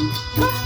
Come on.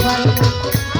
কবিতার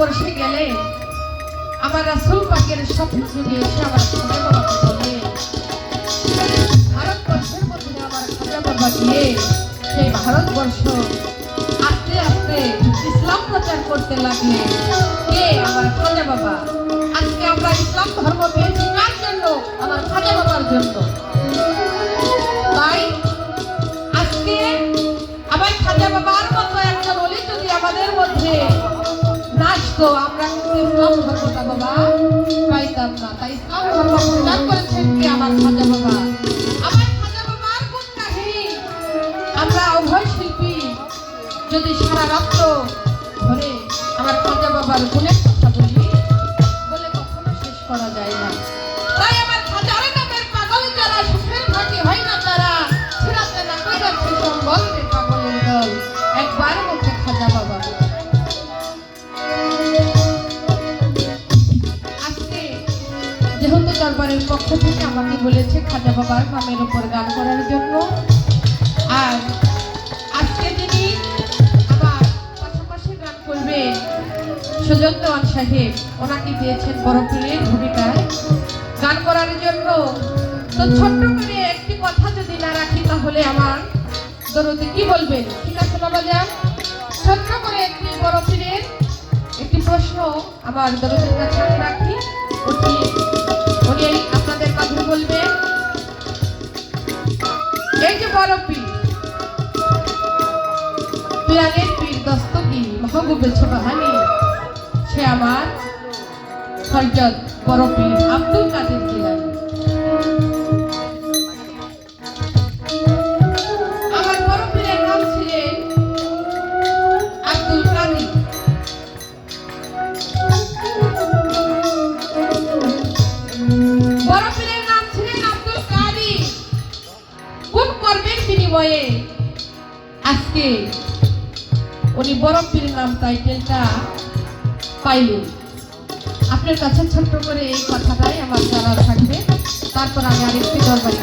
যখন গেলে আমার রাসুল পাকের স্বপ্ন যুগে এসে আমার খাজা বাবাকে বলে। ভারতবর্ষের মধ্যে আমার খাজা বাবা গিয়ে সেই ভারতবর্ষ আস্তে আস্তে ইসলাম প্রচার করতে লাগলে কে? আমার খাজা বাবা। আজকে আমরা ইসলাম ধর্ম পেয়েছি কার জন্য? আমার খাজা বাবার জন্য। তাই আজকে আমার খাজা বাবার নাচতো আমরা কিন্তু ইসলাম ধর্মটা বাবা পাইতাম না। তাই ইসলাম করেছেন কি আমার খাজা বাবা? আমার খাজা বাবার আমরা অভয় শিল্পী যদি সারা রাত্র যেহেতু দরবারের পক্ষ থেকে আমাকে বলেছে খাজা বাবার নামের উপর গান করার জন্য। আর আজকে যিনি আমার পাশাপাশি গান করবে সুজন দেওয়ান সাহেব। ওনাকে দিয়েছেন বড় পীরের ভূমিকায় গান করার জন্য তো ছোট্ট করে একটি কথা যদি না রাখি তাহলে আমার দরদি কি বলবেন ঠিক আছে, বাবা যান। ছোট্ট করে একটি বড় পীরের একটি প্রশ্ন আমার দরদের কাছে রাখি। ওটি পিরানের পীর দস্তকি মাহবুবে ছোটহানি সে আমার হরজত বড় আব্দুল কাদের পাইলেন আপনার কাছে ছোট্ট করে এই কথাটাই আমার জানা থাকবে। তারপর আমি আরেকটি দরবারি